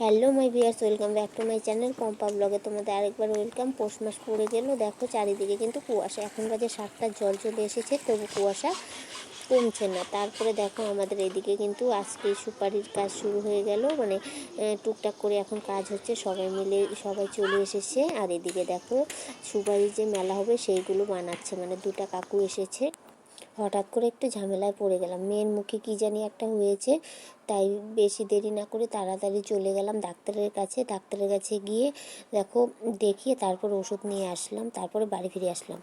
Hello my dears welcome back to my channel Pompa ব্লগে তোমাদের আরেকবার ওয়েলকাম পৌষ মাস পড়ে গেল, দেখো চারিদিকে কিন্তু কুয়াশা। এখন বাজে সাতটা, জল চলে এসেছে, তবু কুয়াশা কমছে না। তারপরে দেখো আমাদের এদিকে কিন্তু আজকে সুপারির কাজ শুরু হয়ে গেল। মানে টুকটাক করে এখন কাজ হচ্ছে, সবাই মিলে সবাই চলে এসেছে। আর এদিকে দেখো সুপারির যে মেলা হবে, সেইগুলো বানাচ্ছে। মানে দুটা কাকু এসেছে। হঠাৎ করে একটু ঝামেলায় পড়ে গেলাম। মেয়ের মুখে কী জানি একটা হয়েছে, তাই বেশি দেরি না করে তাড়াতাড়ি চলে গেলাম ডাক্তারের কাছে। ডাক্তারের কাছে গিয়ে দেখো, দেখিয়ে তারপর ওষুধ নিয়ে আসলাম, তারপরে বাড়ি ফিরে আসলাম।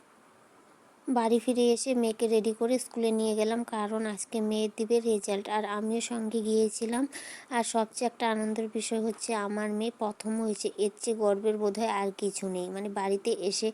বাড়ি ফিরে এসে মেয়েকে রেডি করে স্কুলে নিয়ে গেলাম, কারণ আজকে মেয়ের দিবে রেজাল্ট আর আমিও সঙ্গে গিয়েছিলাম। আর সবচেয়ে একটা আনন্দের বিষয় হচ্ছে, আমার মেয়ে প্রথম হয়েছে, এর চেয়ে গর্বের বোধহয় আর কিছু নেই। মানে বাড়িতে এসে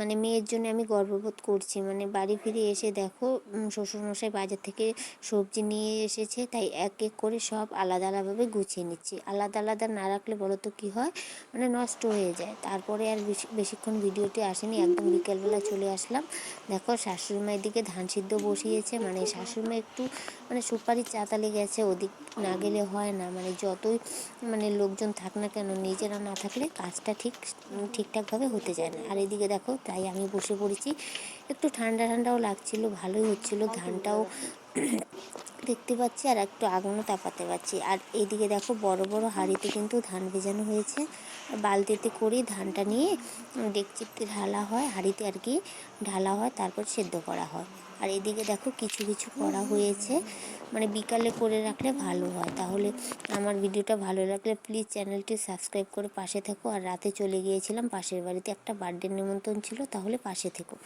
মানে মেয়ের জন্য আমি গর্ববোধ করছি। মানে বাড়ি ফিরে এসে দেখো শ্বশুরমশাই বাজার থেকে সবজি নিয়ে এসেছে, তাই এক এক করে সব আলাদা আলাদাভাবে গুছিয়ে নিচ্ছি। আলাদা আলাদা না রাখলে বলো তো কী হয়? মানে নষ্ট হয়ে যায়। তারপরে আর বেশি, বেশিক্ষণ ভিডিওটি আসেনি, একদম বিকেলবেলা চলে আসলাম। দেখো শাশুড়ি মায়ের দিকে ধান সিদ্ধ বসিয়েছে মানে শাশুড়ি মা একটু মানে সুপারি চাতালে গেছে, ওদিক না গেলে হয় না। মানে যতই মানে লোকজন থাক না কেন, নিজেরা না থাকলে কাজটা ঠিক ঠিকঠাকভাবে হতে যায় না। আর এদিকে দেখো তাই আমি বসে পড়েছি। একটু ঠান্ডা ঠান্ডাও লাগছিল ভালোই হচ্ছিল। ধানটাও দেখতে পাচ্ছি আর একটু আগুনও তাপাতে পারছি আর এইদিকে দেখো বড় বড় হাঁড়িতে কিন্তু ধান ভেজানো হয়েছে। বালতিতে করে ধানটা নিয়ে ডেকচিতে ঢালা হয়, হাঁড়িতে আর কি ঢালা হয়, তারপর সেদ্ধ করা হয়। আর এদিকে দেখো কিছু কিছু করা হয়েছে। মানে বিকালে করে রাখলে ভালো হয়। তাহলে আমার ভিডিওটা ভালো লাগলে প্লিজ চ্যানেলটি সাবস্ক্রাইব করে পাশে থেকো। আর রাতে চলে গিয়েছিলাম, পাশের বাড়িতে একটা বার্থডে নিমন্ত্রণ ছিল, তাহলে পাশে থেকো।